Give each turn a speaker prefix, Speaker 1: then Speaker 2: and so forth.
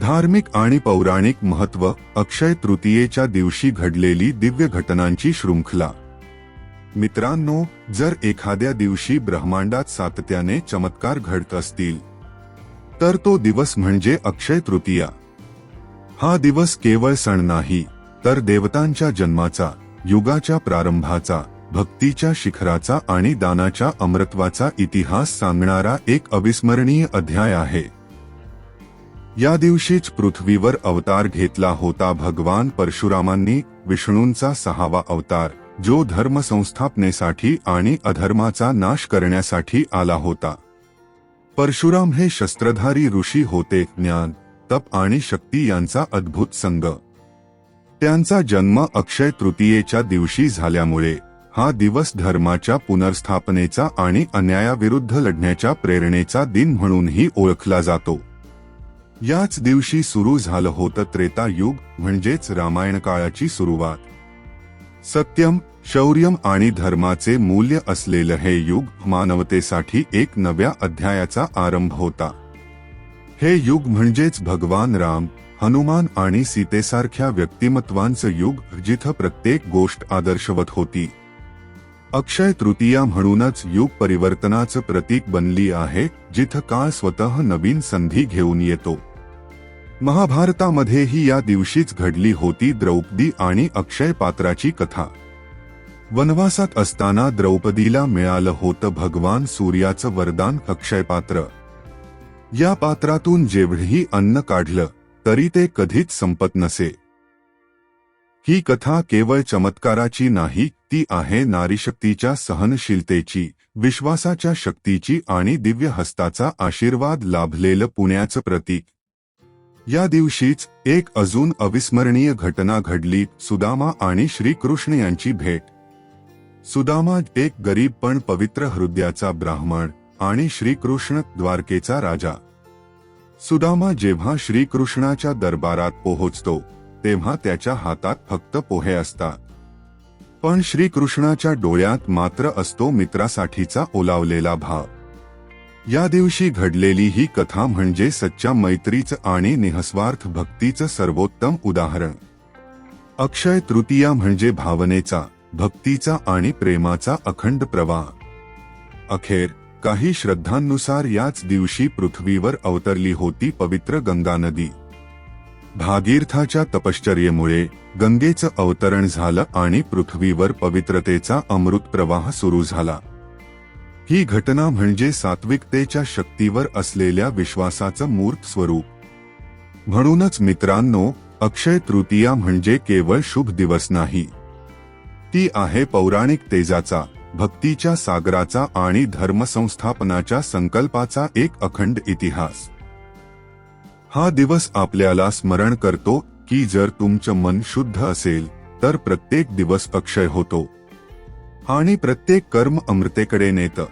Speaker 1: धार्मिक आणि पौराणिक महत्त्व अक्षय तृतीयेच्या दिवशी घडलेली दिव्य घटनांची शृंखला. मित्रांनो जर एखाद्या दिवशी ब्रह्मांडात सातत्याने चमत्कार घडत असतील तर तो दिवस म्हणजे अक्षय तृतीया. हा दिवस केवळ सण नाही तर देवतांच्या जन्माचा युगाच्या प्रारंभाचा भक्तीच्या शिखराचा आणि दानाच्या अमृत्वाचा इतिहास सांगणारा एक अविस्मरणीय अध्याय आहे. या दिवशीच पृथ्वीवर अवतार घेतला होता भगवान परशुरामांनी विष्णूंचा सहावा अवतार जो धर्म संस्थापनेसाठी आणि अधर्माचा नाश करण्यासाठी आला होता. परशुराम हे शस्त्रधारी ऋषी होते ज्ञान तप आणि शक्ती यांचा अद्भुत संघ त्यांचा जन्म अक्षय तृतीयेच्या दिवशी झाल्यामुळे हा दिवस धर्माच्या पुनर्स्थापनेचा आणि अन्यायाविरुद्ध लढण्याच्या प्रेरणेचा दिन म्हणूनही ओळखला जातो. याच दिवशी सुरू झालं होतं त्रेता युग म्हणजेच रामायण काळाची सुरुवात. सत्यम शौर्यम आणि धर्माचे मूल्य असलेलं हे युग मानवतेसाठी एक नव्या अध्यायाचा आरंभ होता. हे युग म्हणजेच भगवान राम हनुमान आणि सीतेसारख्या व्यक्तिमत्वांचं युग जिथं प्रत्येक गोष्ट आदर्शवत होती. अक्षय तृतीया म्हणूनच युग परिवर्तनाचं प्रतीक बनली आहे जिथं काळ स्वतः नवीन संधी घेऊन येतो. महाभारतामध्येही या दिवशीच घडली होती द्रौपदी आणि अक्षय पात्राची कथा. वनवासात असताना द्रौपदीला मिळालं होतं भगवान सूर्याचं वरदान अक्षय पात्र. या पात्रातून जेवढही अन्न काढलं तरी ते कधीच संपत नसे. ही कथा केवळ चमत्काराची नाही ती आहे नारीशक्तीच्या सहनशीलतेची विश्वासाच्या शक्तीची आणि दिव्य हस्ताचा आशीर्वाद लाभलेलं पुण्याचं प्रतीक या दिवशीच एक अजून अविस्मरणीय घटना घडली सुदामा आणि श्रीकृष्ण यांची भेट. सुदामा एक गरीब पण पवित्र हृदयाचा ब्राह्मण आणि श्रीकृष्ण द्वारकेचा राजा. सुदामा जेव्हा श्रीकृष्णाच्या दरबारात पोहोचतो तेव्हा त्याच्या हातात फक्त पोहे असतात. पण श्रीकृष्णाच्या डोळ्यात मात्र असतो मित्रासाठीचा ओलावलेला भाव. या दिवशी घडलेली ही कथा म्हणजे सच्च्या मैत्रीचं आणि निहस्वार्थ भक्तीचं सर्वोत्तम उदाहरण. अक्षय तृतीया म्हणजे भावनेचा भक्तीचा आणि प्रेमाचा अखंड प्रवाह. अखेर काही श्रद्धांनुसार याच दिवशी पृथ्वीवर अवतरली होती पवित्र गंगा नदी. भागीरथाच्या तपश्चर्येमुळे गंगेचं अवतरण झालं आणि पृथ्वीवर पवित्रतेचा अमृत प्रवाह सुरू झाला. ही घटना म्हणजे सात्विकतेच्या शक्तीवर असलेल्या विश्वासाचं मूर्त स्वरूप. म्हणूनच मित्रांनो अक्षय तृतीया म्हणजे केवळ शुभ दिवस नाही. ती आहे पौराणिक तेजाचा भक्तीच्या सागराचा आणि धर्मसंस्थापनाच्या संकल्पाचा एक अखंड इतिहास. हा दिवस आपल्याला स्मरण करतो की जर तुमचं मन शुद्ध असेल तर प्रत्येक दिवस अक्षय होतो. आणि प्रत्येक कर्म अमृतेकडे नेतं.